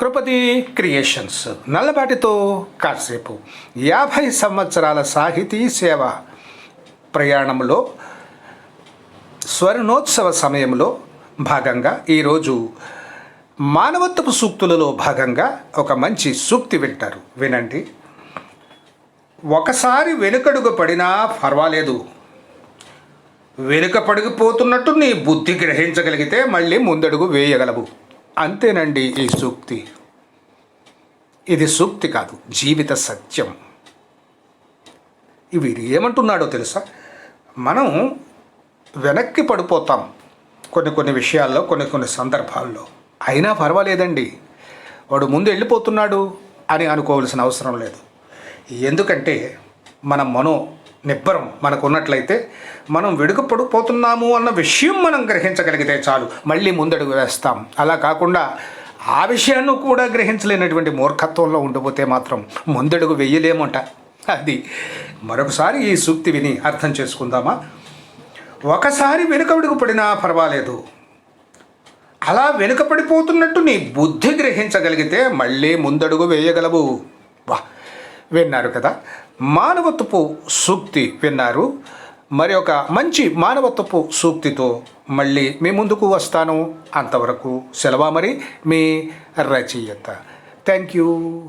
కృపతి creations. నల్లబాటితో కాసేపు. యాభై సంవత్సరాల సాహితీ సేవ ప్రయాణంలో స్వర్ణోత్సవ సమయంలో భాగంగా ఈరోజు మానవత్వపు సూక్తులలో భాగంగా ఒక మంచి సూక్తి వింటారు. వినండి. ఒకసారి వెనుకడుగు పడినా పర్వాలేదు వెనుక పడిగిపోతున్నట్టు నీ బుద్ధి గ్రహించగలిగితే మళ్ళీ ముందడుగు వేయగలవు. అంతేనండి ఈ సూక్తి. ఇది సూక్తి కాదు జీవిత సత్యం. ఇవి ఏమంటున్నాడో తెలుసా? మనం వెనక్కి పడిపోతాం కొన్ని కొన్ని విషయాల్లో కొన్ని కొన్ని సందర్భాల్లో. అయినా పర్వాలేదండి. వాడు ముందు వెళ్ళిపోతున్నాడు అని అనుకోవాల్సిన అవసరం లేదు. ఎందుకంటే మన మనో నిబ్బరం మనకు ఉన్నట్లయితే మనం వెడుకపడిపోతున్నాము అన్న విషయం మనం గ్రహించగలిగితే చాలు. మళ్ళీ ముందడుగు వేస్తాం. అలా కాకుండా ఆ విషయాన్ని కూడా గ్రహించలేనటువంటి మూర్ఖత్వంలో ఉండిపోతే మాత్రం ముందడుగు వెయ్యలేమంట అది మరొకసారి ఈ సూక్తి విని అర్థం చేసుకుందామా? ఒకసారి వెనుక పడినా పర్వాలేదు. అలా వెనుకపడిపోతున్నట్టు నీ బుద్ధి గ్రహించగలిగితే మళ్ళీ ముందడుగు వేయగలవు. విన్నారు కదా? మానవత్వపు సూక్తి విన్నారు. మరి ఒక మంచి మానవత్వపు సూక్తితో మళ్ళీ మీ ముందుకు వస్తాను అంతవరకు సెలవు మరి మీ రచయిత. Thank you.